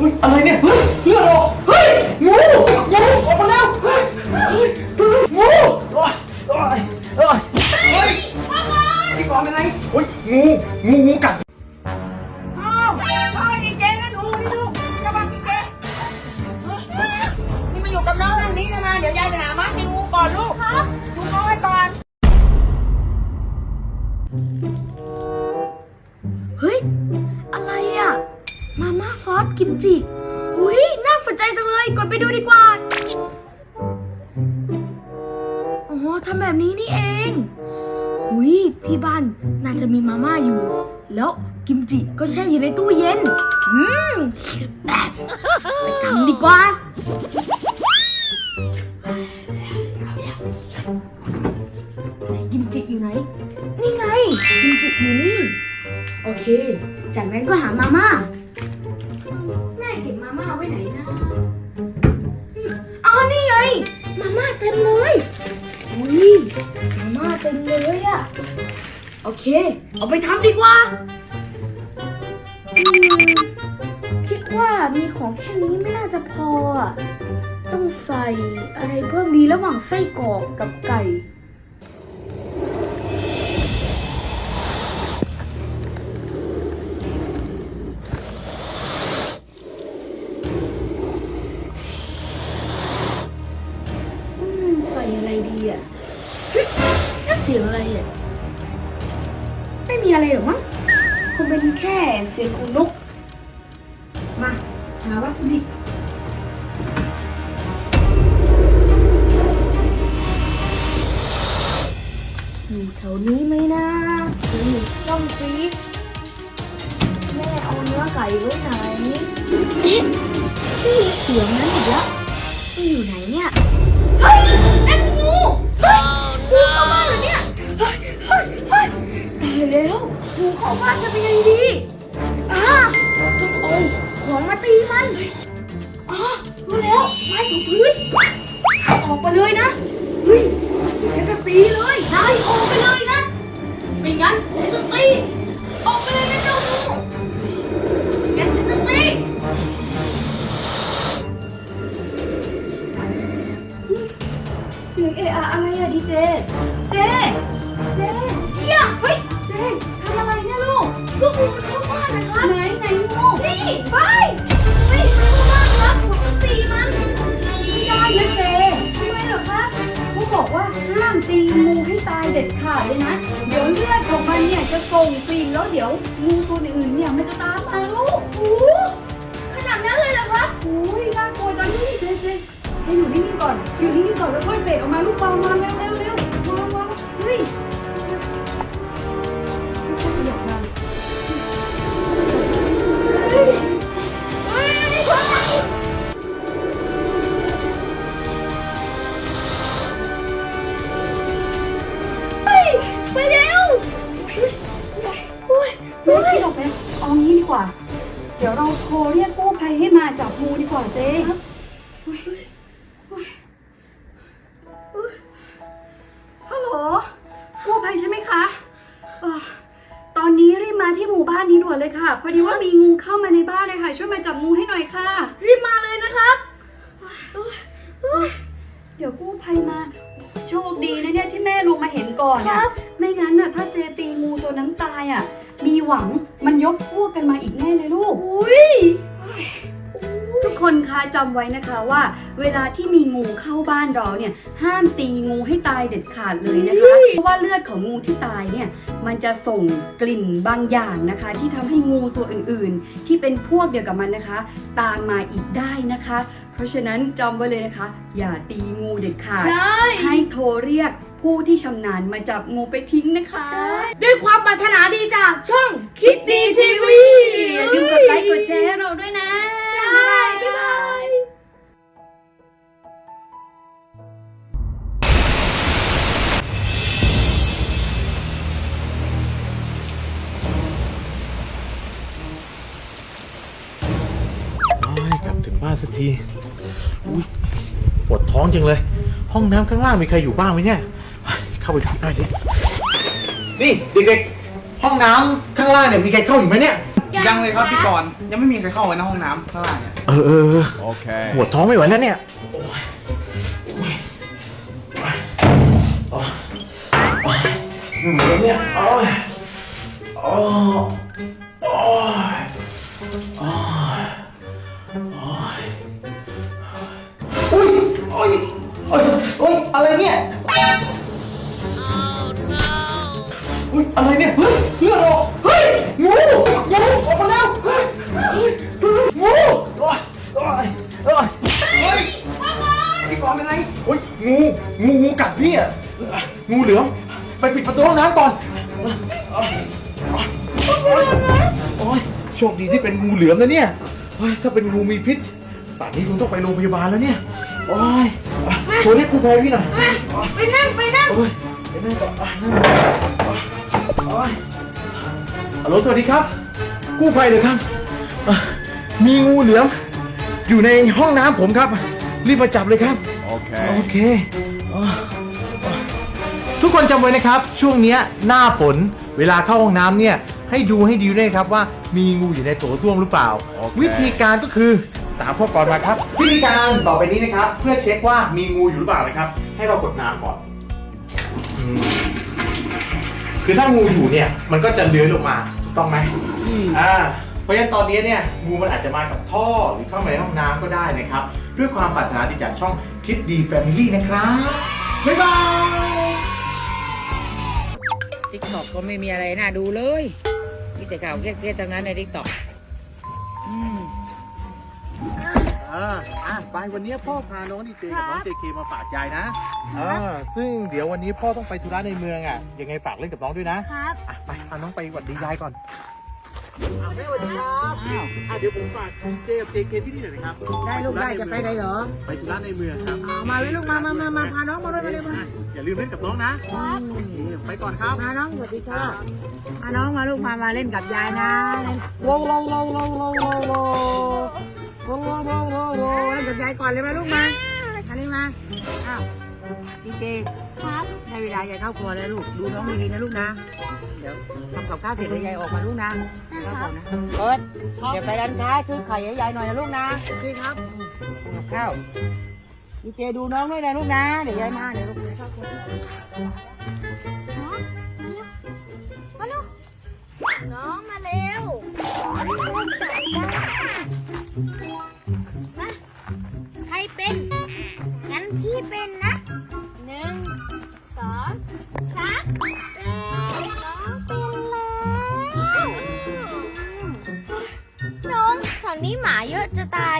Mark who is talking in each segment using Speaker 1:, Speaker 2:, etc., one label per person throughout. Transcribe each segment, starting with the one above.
Speaker 1: ฮ้ยอะไรเนี่ยเฮ้ยเลือดออกเฮ้ยงูงูออกมาแล้วเฮ้ยเฮ้ยงูโอ๊ยโอ๊ยโอ๊ยเฮ้ยพี่กรณ์เป็นไรเฮ้ยงูงูงูกัด
Speaker 2: อ้าวอ้าวนี่เจ๊นะหนูนี่ลูกระวังนี่เจ๊นี่มาอยู่กับน้องทางนี้นะมาเดี๋ยวยายไปหาม้าตี
Speaker 3: จิอุ้ยน่าสนใจจังเลย กดไปดูดีกว่าอ๋อทำแบบนี้นี่เองหุยที่บ้านน่าจะมีมาม่าอยู่ แล้วกิมจิก็แช่อยู่ในตู้เย็น อืมแบบไปทำดีกว่ากิมจิอยู่ไหน นี่ไงกิมจิอยู่นี่ โอเค จากนั้นก็หามาม่า แม่เก็บมาม่าไว้ไหนนะอืมอ๋อนี่ไง มาม่าเต็มเลย อุ้ย มาม่าเต็มเลยอะ โอเค เอาไปทำดีกว่า คิดว่ามีของแค่นี้ไม่น่าจะพอ ต้องใส่อะไรเพิ่มดีระหว่างไส้กรอกกับไก่ีอะเสียงอะไรอะไม่มีอะไรหรอกมั้งคงเป็นแค่เสียงของนก มาหาวัตถุดิบอยู่แถวนี้ไหมนะนี่ช่องฟรีซแม่เอาเนื้อไก่ไว้ไหนเสียงนั้นอีกแล้วอยู่ไหนเนี่ย เฮ้ยายแล้วงูเข้าบ้านจะเป็นยังไงดีอ่าต้องเอาของมาตีมันอ่ารู้แล้วไม้ถูพื้นเอาออกไปเลยนะเฮ้ยฉันจะตีเลยนายออกไปเลยนะไม่งั้นฉันจะตีออกไปเลยนะเจ้างูงั้นฉันจะตีเสียงเอะอะอะไรอะดีเจ เจ เจ ลูกลูกงูมันเข้าบ้านนะคะไหนไหนงูนี่ไปเฮ้ยเข้าบ้านครับผมต้องตีมันไม่ได้นะเจทำไมเหรอครับเขาบอกว่าห้ามตีงูให้ตายเด็ดขาดเลยนะ เดี๋ยวเลือดของมันเนี่ยจะส่งกลิ่นแล้วเดี๋ยวงูตัวอื่นเนี่ยมันจะตามมาลูกโอ้ขนาดนั้นเลยเหรอครับโอ้ยน่ากลัวจังนี่เจเจให้อยู่นิ่งๆก่อนอยู่นิ่งๆก่อนแล้วค่อยเบรกออกมาลูกเบามาเร็วเร็วเร็วมามาเฮ้ย เดี๋
Speaker 4: ยวเราโทรเรียกกู้ภัยให้มาจับงูดีกว่าเจ๊ฮัลโหลกู้ภัยใช่ไหมคะเอ่อตอนนี้รีบมาที่หมู่บ้านนี้ด่วนเลยค่ะ พอดีว่ามีงูเข้ามาในบ้านเลยค่ะ ช่วยมาจับงูให้หน่อยค่ะ
Speaker 3: รีบมาเลยนะครับ
Speaker 4: เดี๋ยวกู้ภัยมา โชคดีนะเนี่ยที่แม่ลงมาเห็นก่อน
Speaker 3: ครั
Speaker 4: อะ
Speaker 3: บ
Speaker 4: ไม่งั้นน่ะถ้าเจตีงูตัวนั้นตายอะ มีหวังมันยกพวกกันมาอีกแน่เลยลูก
Speaker 3: อุ้ย
Speaker 4: ทุกคนคะจำไว้นะคะว่า เวลาที่มีงูเข้าบ้านเราเนี่ย ห้ามตีงูให้ตายเด็ดขาดเลยนะคะ เพราะว่าเลือดของงูที่ตายเนี่ย มันจะส่งกลิ่นบางอย่างนะคะ ที่ทำให้งูตัวอื่นๆ ที่เป็นพวกเดียวกับมันนะคะ ตามมาอีกได้นะคะ เพราะฉะนั้นจำไว้เลยนะคะ อย่าตีงูเด็ดขาด
Speaker 3: ใช่
Speaker 4: ให้โทรเรียกผู้ที่ชำนาญมาจับงูไปทิ้งนะคะ
Speaker 3: ด้วยความปรารถนาดี
Speaker 1: ถึงบ้านสักทีอุ้ยปวดท้องจังเลย ห้องน้ำข้างล่างมีใครอยู่บ้างไหมเนี่ยเฮ้ยเข้าไปดูหน่อยดิ นี่เด็กๆห้องน้ำข้างล่างเนี่ยมีใครเข้าอยู่ไหมเนี่ย
Speaker 5: ยังเลยครับพี่กรณ์ยังไม่มีใครเข้าไปในห้องน้ำข้างล่างเนี่ย
Speaker 1: เออเออ
Speaker 6: โอเค
Speaker 1: ปวดท้องไม่ไหวแล้วเนี่ยเหมือนเนี่ยโอ้ยโอ้ยโอ้ยโอ้ยโอ้ยอะไรเนี่ยอุ้ยอะไรเนี่ยเฮ้ยเลือดออกเฮ้ยงูงูออกมาแล้วเฮ้ยเฮ้ยงูโอ้ยโอ้ยโอ้ยเฮ้ยพี่กรณ์เป็นไรโอ้ยงูงูงูกัดพี่อะงูเหลือมไปปิดประตูห้องน้ำก่อนโอ้ยโอ้ยโชคดีที่เป็นงูเหลือมนะเนี่ยเฮ้ยถ้าเป็นงูมีพิษป่านนี้คงต้องไปโรงพยาบาลแล้วเนี่ยโอ้ย โชว์ให้ครูแพรพี่หน่อย
Speaker 3: ไปนั่งไปนั่ง
Speaker 1: โอ้ยไปนั่งก่อนอะนั่งโอ้ยฮัลโหลสวัสดีครับ กู้ภัยเลยครับอะมีงูเหลือมอยู่ในห้องน้ำผมครับ รีบมาจับเลยครับ
Speaker 6: โอเค
Speaker 1: โอเคอะอะทุกคนจำไว้นะครับ ช่วงเนี้ยหน้าฝนเวลาเข้าห้องน้ำเนี่ยให้ดูให้ดีด้วยนะครับว่ามีงูอยู่ในโถส้วมหรือเปล่า
Speaker 6: โอเค
Speaker 1: วิธีการก็คือ ตามพ่อก่อนมาครับวิธีการต่อไปนี้นะครับ เพื่อเช็คว่ามีงูอยู่หรือเปล่านะครับ ให้เรากดน้ำก่อน คือถ้างูอยู่เนี่ย มันก็จะเลื้อยลงมาถูกต้องไหมอ่าเพราะฉะนั้นตอนนี้เนี่ยงูมันอาจจะมากับท่อหรือเข้ามาในห้องน้ำก็ได้นะครับ ด้วยความปรารถนาดีจากช่องคิดดีแฟมิลี่นะครับ บ๊ายบาย
Speaker 2: ติ๊กต็อกก็ไม่มีอะไรน่าดูเลย มีแต่ข่าวเครียดๆทั้งนั้นในติ๊กต็อกอืม
Speaker 1: อ่าอะไปวันนี้พ่อพาน้องดีเจกับน้องเจเคมาฝากยายนะอ่าซึ่งเดี๋ยววันนี้พ่อต้องไปธุระในเมืองอะ ยังไงฝากเล่นกับน้องด้วยนะครับอะไปพาน้องไปหวัดดียายก่อนอะแม่สวัสดีครับอะเดี๋ยวผมฝากดีเจกับเจเคที่นี่หน่อยนะครับ
Speaker 2: ได้ลูกได้จะไปไหนเหรอ
Speaker 1: ไปธุระในเมืองครับ
Speaker 2: เอามาเลยลูกมามามามาพาน้องมาด้วยมาเลยมา
Speaker 1: อะอย่าลืมเล่นกับน้องนะโอเคไปก่อนครับ
Speaker 2: พาน้องสวัสดีค่ะพาน้องมาลูกมามาเล่นกับยายนะเล่นโว้วโว้วโว้วโว้วโว้วโว้วโว้วโว้วโว้วโว้วโว้วโว้วเล่นกับยายก่อนเลยมาลูกมาอันนี้มาอ้าวดีเจ
Speaker 3: ครับ
Speaker 2: ได้เวลายายเข้าครัวแล้วลูกดูน้องดีๆนะลูกนะ เดี๋ยวทำกับข้าวเสร็จแล้วยายออกมาลูกนะเข้าก่อนนะเปิดเดี๋ยวไปร้านค้าซื้อไข่ให้ยายหน่อยนะลูกนะโอเคครับทำกับข้าวดีเจดูน้องด้วยนะลูกนะ เดี๋ยวยายมาเดี๋ยวลูกยายเข้าครัว
Speaker 3: มาลูกน้องมาเร็วมา นี้หมาเยอะจะตาย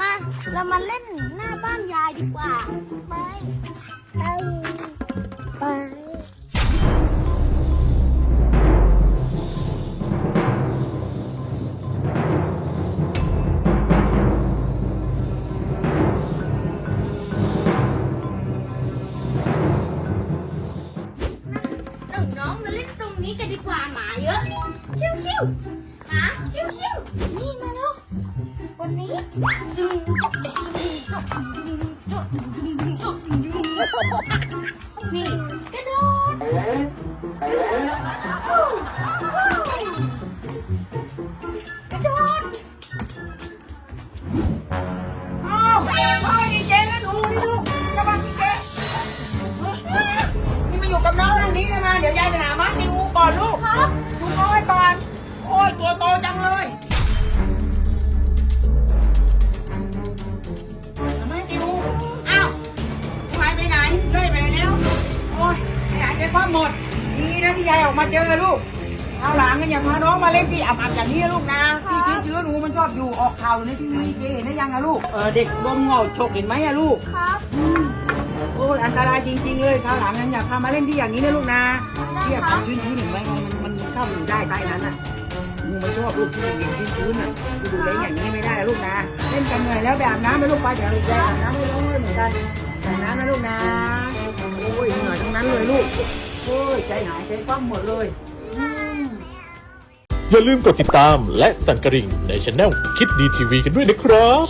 Speaker 3: มา เรามาเล่นหน้าบ้านยายดีกว่า ไป ไป ไป น้องๆมาเล่นตรงนี้กันดีกว่าหมาเยอะ ชิวชิวๆ นี่กระโดดกระโดด
Speaker 2: อ้าวพ่อดีเจนะดูนี่ลูกกำลังดีเจนี่มาอยู่กับน้องตรงนี้นะเดี๋ยวยายไปหามาติวก่อนลูก
Speaker 3: ครับ
Speaker 2: ดูน้อยก่อน โอ้ยตัวโตจังเลย ไม่หายใจคว่ำหมดดีนะที่ยายออกมาเจอลูกเอาวหลังกันอย่าพาน้องมาเล่นที่อับๆอย่างนี้นะลูกนะที่เชื้อๆหนูมันชอบอยู่ออกข่าวอยู่ในทีวีเจเห็นได้ยังอะลูกเออเด็กโดนเงาฉกเห็นไหมอะลูก
Speaker 3: ครับ
Speaker 2: โอ้ยอันตรายจริง ๆ เลยคราวหลังนั้นอย่าพามาเล่นที่อย่างนี้นะลูกนะที่แบบชื้นๆเห็นไหมมันมันมันเข้าอยู่ได้ใต้นั้นอะงูมันชอบลูกที่เย็นๆชื้นๆอะกูดูแลอย่างนี้ไม่ได้นะลูกนะเล่นกันเหนื่อยแล้วไปอาบน้ำไปลูกไปเดี๋ยวลูกไปอาบน้ำไปน้องเลยเหมือนกัน อาบน้ำนะลูกนะโอ้ยเหนื่อยทั้งนั้นเลยลูกโอ้ยใจหายใจคว่ำหมดเลย
Speaker 7: อย่าลืมกดติดตามและสั่นกระดิ่งในช anel คิดดีทีวีกันด้วยนะครับ